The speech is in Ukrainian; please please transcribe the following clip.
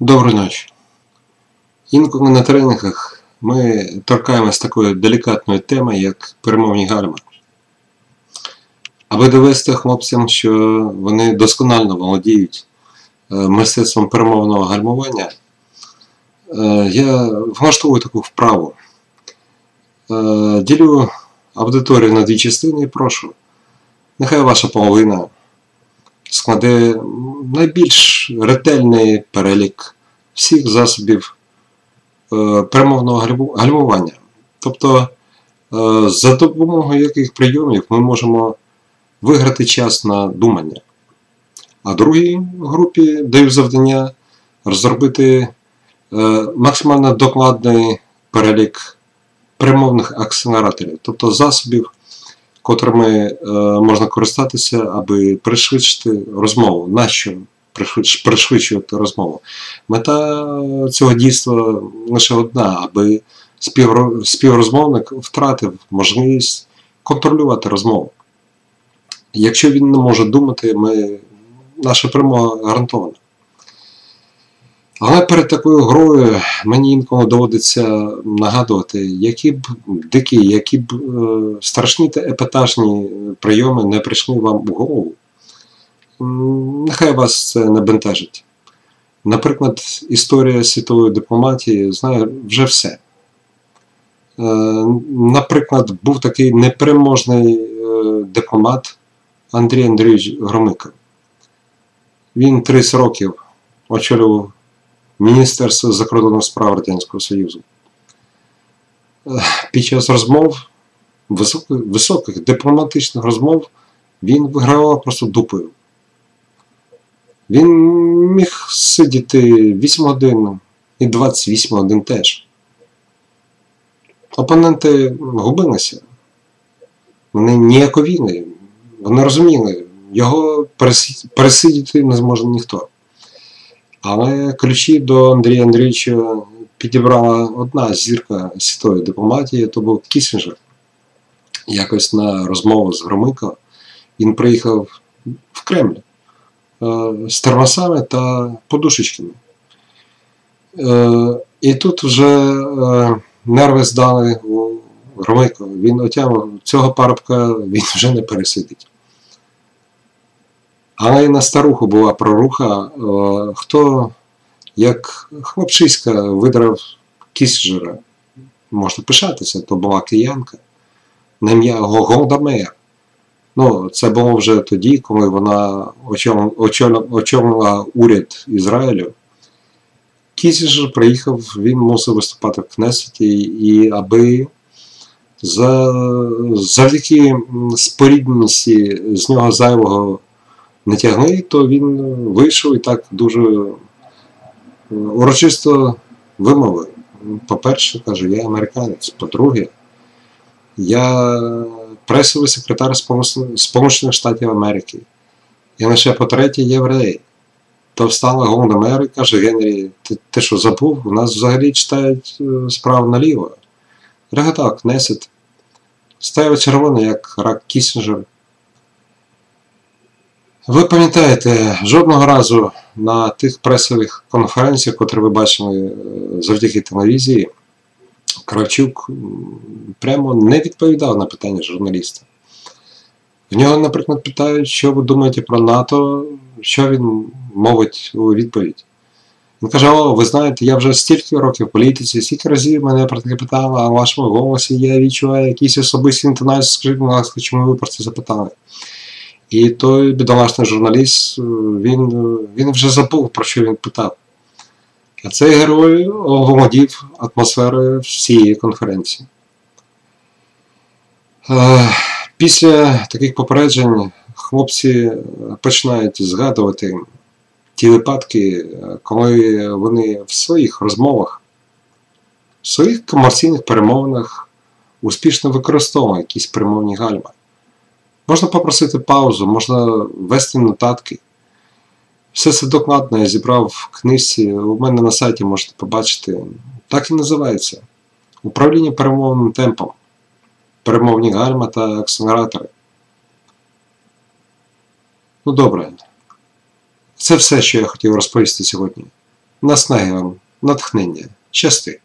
Доброї ночі. Інколи на тренінгах ми торкаємось такої делікатної теми, як перемовні гальма. Аби довести хлопцям, що вони досконально володіють е, мистецтвом перемовного гальмування, е, я влаштовую таку вправу. Е, Ділю аудиторію на дві частини і прошу. Нехай ваша половина складе найбільш ретельний перелік всіх засобів е, перемовного гальмування. Тобто, е, за допомогою яких прийомів ми можемо виграти час на думання. А другій групі даю завдання розробити е, максимально докладний перелік перемовних акселераторів, тобто засобів, котрими е, можна користатися, аби пришвидшити розмову. Нащо пришвидшувати розмову? Мета цього дійства лише одна, аби співрозмовник втратив можливість контролювати розмову. Якщо він не може думати, ми, наша перемога гарантована. Але перед такою грою мені інколи доводиться нагадувати, які б дикі, які б е, страшні та епатажні прийоми не прийшли вам у голову. Нехай вас це не бентежить. Наприклад, історія світової дипломатії знає вже все. Е, Наприклад, був такий непереможний е, дипломат Андрій Андрійович Громика. Він 30 років очолював Міністерство закордонних справ Радянського Союзу. Під час розмов, високих, високих дипломатичних розмов, він вигравав просто дупою. Він міг сидіти 8 годин і 28 годин теж. Опоненти губилися. Вони ніяковіли, вони розуміли, його пересидіти не зможе ніхто. Але ключі до Андрія Андрійовича підібрала одна зірка світової дипломатії, то був Кісінджер. Якось на розмову з Громико він приїхав в Кремль е, з термосами та подушечками. Е, І тут вже е, нерви здали у Громико. Він отямив, цього парубка він вже не пересидить. Але і на старуху була проруха, е, хто як хлопчиська видрав Кісінджера. Можна пишатися, то була киянка. На ім'я Голда Меєр. Ну, це було вже тоді, коли вона очолила, уряд Ізраїлю. Кісінджер приїхав, він мусив виступати в Кнесеті, і аби за, завдяки спорідненості з нього зайвого не тягли, то він вийшов і так дуже е, урочисто вимовив. По-перше, каже, я американець. По-друге, я пресовий секретар Сполучених- Штатів Америки. І лише по-третє, єврей. То встала Голда Мер і каже, Генрі, ти, ти що забув? У нас взагалі читають е, справа наліво. Реготав Кнесет. Стояв червоний, як рак Кісінджер. Ви пам'ятаєте, жодного разу на тих пресових конференціях, котрі ви бачили е, завдяки телевізії, Кравчук прямо не відповідав на питання журналіста. В нього, наприклад, питають, що ви думаєте про НАТО, що він мовить у відповідь. Він каже: О, ви знаєте, я вже стільки років в політиці, стільки разів мене про таке питали, а в вашому голосі я відчуваю якісь особисті інтонації, скажіть, будь ласка, чому ви про це запитали? І той бідолашний журналіст, е, він, він вже забув, про що він питав. А цей герой оволодів атмосферою всієї конференції. Е, Після таких попереджень хлопці е, починають згадувати ті випадки, коли вони в своїх розмовах, в своїх комерційних перемовинах успішно використовували якісь перемовні гальма. Можна попросити паузу, можна ввести нотатки. Все це докладно я зібрав в книжці. У мене на сайті можете побачити. Так і називається. Управління перемовним темпом. Перемовні гальма та акселератори. Ну добре. Це все, що я хотів розповісти сьогодні. Наснаги вам, натхнення, щасти.